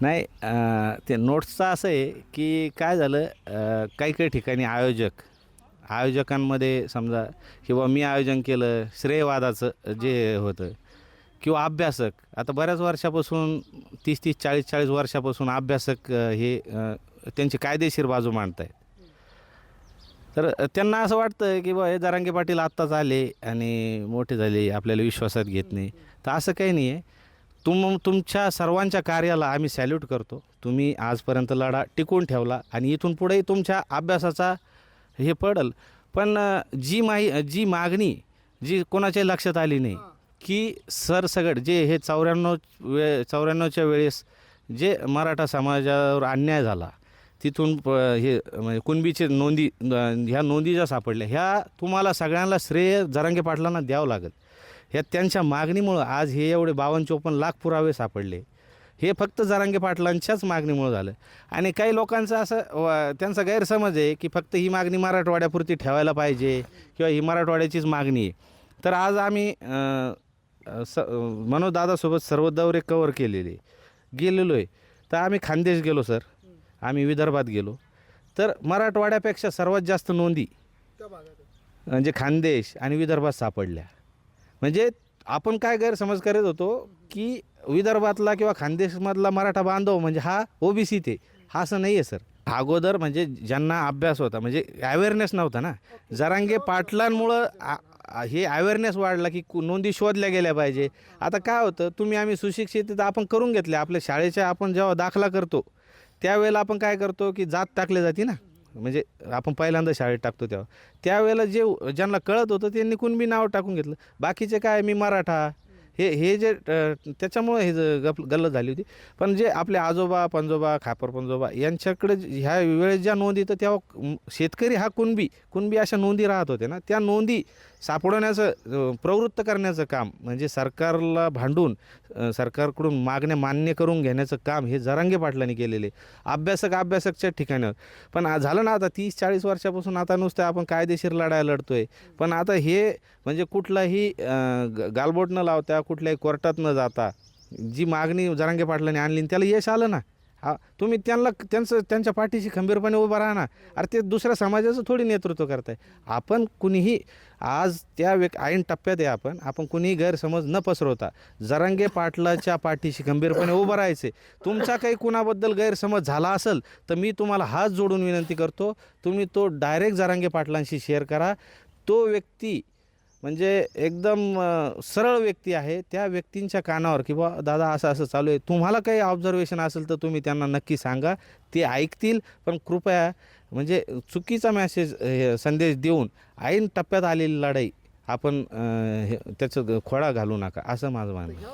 नाही अं, ते नोट्सचं असं आहे की काय झालं अं, काही काही ठिकाणी आयोजक आयोजकांमध्ये समजा किंवा मी आयोजन केलं श्रेयवादाचं जे होतं किंवा अभ्यासक आता बऱ्याच वर्षापासून तीस तीस चाळीस चाळीस वर्षापासून अभ्यासक अं, हे अं, त्यांची कायदेशीर बाजू मांडत आहेत तर त्यांना असं वाटतं की बा हे जरांगे पाटील आत्ताच आले आणि मोठे झाले आपल्याला विश्वासात घेत नाही. तर असं काही नाही आहे. तुम तुमच्या सर्वांच्या कार्याला आम्ही सॅल्यूट करतो. तुम्ही आजपर्यंत लढा टिकून ठेवला आणि इथून पुढेही तुमच्या अभ्यासाचा हे पडल. पण जी माही जी मागणी जी कोणाच्या लक्षात आली नाही की सरसगट जे हे चौऱ्याण्णव वे चौऱ्याण्णवच्या वेळेस जे मराठा समाजावर अन्याय झाला तिथून प हे म्हणजे कुणबीचे नोंदी ह्या नोंदी ज्या सापडल्या ह्या तुम्हाला सगळ्यांना श्रेय जरांगे पाटलांना द्यावं लागेल. ह्या त्यांच्या मागणीमुळं आज हे एवढे बावन्न चोपन्न लाख पुरावे सापडले. हे फक्त जरांगे पाटलांच्याच मागणीमुळं झालं. आणि काही लोकांचं असं त्यांचा गैरसमज आहे की फक्त ही मागणी मराठवाड्यापुरती ठेवायला पाहिजे किंवा ही मराठवाड्याचीच मागणी आहे. तर आज आम्ही स मनोजदादासोबत सर्व दौरे कवर केलेले. गेलेलो आहे तर आम्ही खानदेश गेलो सर. आम्ही विदर्भात गेलो. तर मराठवाड्यापेक्षा सर्वात जास्त नोंदी. म्हणजे खानदेश आणि विदर्भात सापडल्या. म्हणजे आपण काय गैरसमज करत होतो की विदर्भातला किंवा खानदेशमधला मराठा बांधव म्हणजे हा ओबीसी ते हा असं नाही आहे सर. अगोदर म्हणजे ज्यांना अभ्यास होता म्हणजे अवेअरनेस नव्हता ना. जरांगे पाटलांमुळं हे अवेअरनेस वाढला की नोंदी शोधल्या गेल्या पाहिजे. आता काय होतं तुम्ही आम्ही सुशिक्षित आपण करून घेतले. आपल्या शाळेच्या आपण जेव्हा दाखला करतो त्यावेळेला आपण काय करतो की जात टाकली जाते ना. म्हणजे आपण पहिल्यांदा शाळेत टाकतो तेव्हा. त्यावेळेला जे ज्यांना कळत होतं त्यांनी कुणबी नाव टाकून घेतलं. बाकीचे काय मी मराठा हे हे जे त्याच्यामुळं त्याच्यामुळे हे ज- गप गल्लत झाली होती. पण जे आपले आजोबा पंजोबा खापर पंजोबा यांच्याकडे ह्या वेळेस ज्या नोंदी तर तेव्हा शेतकरी हा कुणबी कुणबी अशा नोंदी राहत होते ना त्या नोंदी सापडवण्याचं प्रवृत्त करण्याचं काम म्हणजे सरकारला भांडून सरकारकडून मागण्या मान्य करून घेण्याचं काम हे जरांगे पाटलांनी केलेले अभ्यासक अभ्यासकच्या ठिकाणी. पण झालं ना आता तीस चाळीस वर्षापासून आता नुसतं आपण कायदेशीर लढाया लढतोय. पण आता हे म्हणजे कुठलाही ग- गालबोट न लावता कुठल्याही कोर्टात न जाता जी मागणी जरांगे पाटलांनी आणली त्याला यश आलं ना हा तुम्ही त्यांना त्यांचं त्यांच्या पाठीशी खंबीरपणे उभं राहा ना. अरे ते दुसऱ्या समाजाचं थोडी नेतृत्व करताय. आपण कुणीही आज त्या व्यक् ऐन टप्प्यात आहे आपण आपण कुणीही गैरसमज न पसरवता जरांगे पाटलाच्या पाठीशी खंबीरपणे उभं राहायचे तुमचा काही कुणाबद्दल गैरसमज झाला असेल तर मी तुम्हाला हात जोडून विनंती करतो तुम्ही तो डायरेक्ट जरांगे पाटलांशी शेअर करा. तो व्यक्ती म्हणजे एकदम सरळ व्यक्ती आहे त्या व्यक्तींच्या कानावर की बा दादा असं असं चालू आहे तुम्हाला काही ऑब्झर्वेशन असेल तर तुम्ही त्यांना नक्की सांगा ते ऐकतील पण कृपया म्हणजे चुकीचा मॅसेज संदेश देऊन ऐन टप्प्यात आलेली लढाई आपण हे त्याचं खोडा घालू नका असं माझं म्हणणं आहे.